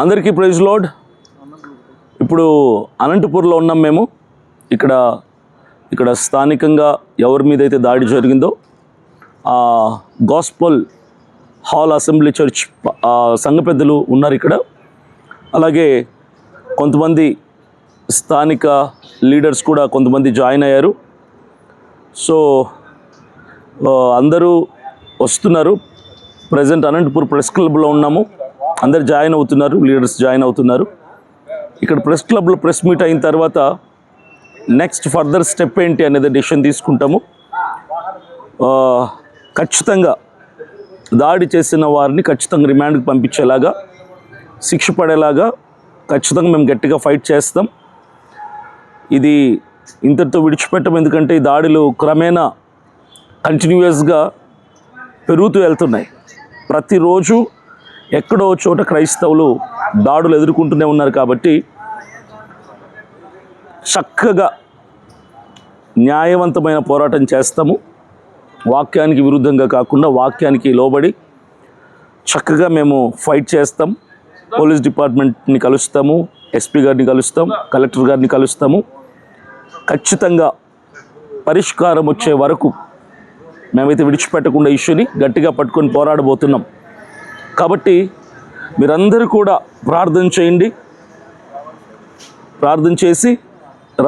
అందరికీ praise load ఇప్పుడు అనంతపూర్లో ఉన్నాం మేము. ఇక్కడ ఇక్కడ స్థానికంగా ఎవరి మీద అయితే దాడి జరిగిందో ఆ గాస్పల్ హాల్ అసెంబ్లీ చర్చ్ ఆ సంఘ పెద్దలు ఉన్నారు ఇక్కడ. అలాగే కొంతమంది స్థానిక లీడర్స్ కూడా కొంతమంది జాయిన్ అయ్యారు. సో అందరూ వస్తున్నారు. ప్రజెంట్ అనంతపూర్ ప్రెస్ క్లబ్లో ఉన్నాము. అందరు జాయిన్ అవుతున్నారు లీడర్స్ జాయిన్ అవుతున్నారు. ఇక్కడ ప్రెస్ క్లబ్లో ప్రెస్ మీట్ అయిన తర్వాత నెక్స్ట్ ఫర్దర్ స్టెప్ ఏంటి అనేది డిసిషన్ తీసుకుంటాము. ఖచ్చితంగా దాడి చేసిన వారిని ఖచ్చితంగా రిమాండ్కి పంపించేలాగా శిక్ష పడేలాగా ఖచ్చితంగా మేము గట్టిగా ఫైట్ చేస్తాం. ఇది ఇంతటితో విడిచిపెట్టం. ఎందుకంటే ఈ దాడులు క్రమేణా కంటిన్యూయస్గా పెరుగుతూ వెళ్తున్నాయి. ప్రతిరోజు ఎక్కడో చోట క్రైస్తవులు దాడులు ఎదుర్కొంటూనే ఉన్నారు కాబట్టి చక్కగా న్యాయవంతమైన పోరాటం చేస్తాము. వాక్యానికి విరుద్ధంగా కాకుండా వాక్యానికి లోబడి చక్కగా మేము ఫైట్ చేస్తాం. పోలీస్ డిపార్ట్మెంట్ని కలుస్తాము ఎస్పీ గారిని కలుస్తాం కలెక్టర్ గారిని కలుస్తాము. ఖచ్చితంగా పరిష్కారం వచ్చే వరకు మేమైతే విడిచిపెట్టకుండా ఇష్యూని గట్టిగా పట్టుకొని పోరాడబోతున్నాం. కాబట్టి మీరందరూ కూడా ప్రార్థన చేయండి. ప్రార్థన చేసి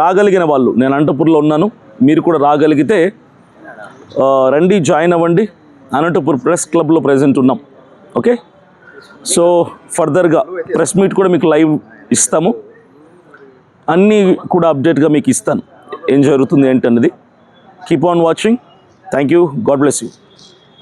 రాగలిగిన వాళ్ళు నేను అనంతపూర్లో ఉన్నాను మీరు కూడా రాగలిగితే రండి జాయిన్ అవ్వండి. అనంతపూర్ ప్రెస్ క్లబ్లో ప్రజెంట్ ఉన్నాం. ఓకే? సో ఫర్దర్గా ప్రెస్ మీట్ కూడా మీకు లైవ్ ఇస్తాము. అన్నీ కూడా అప్డేట్గా మీకు ఇస్తాను. ఏం జరుగుతుంది ఏంటన్నది. Keep on watching thank you God bless you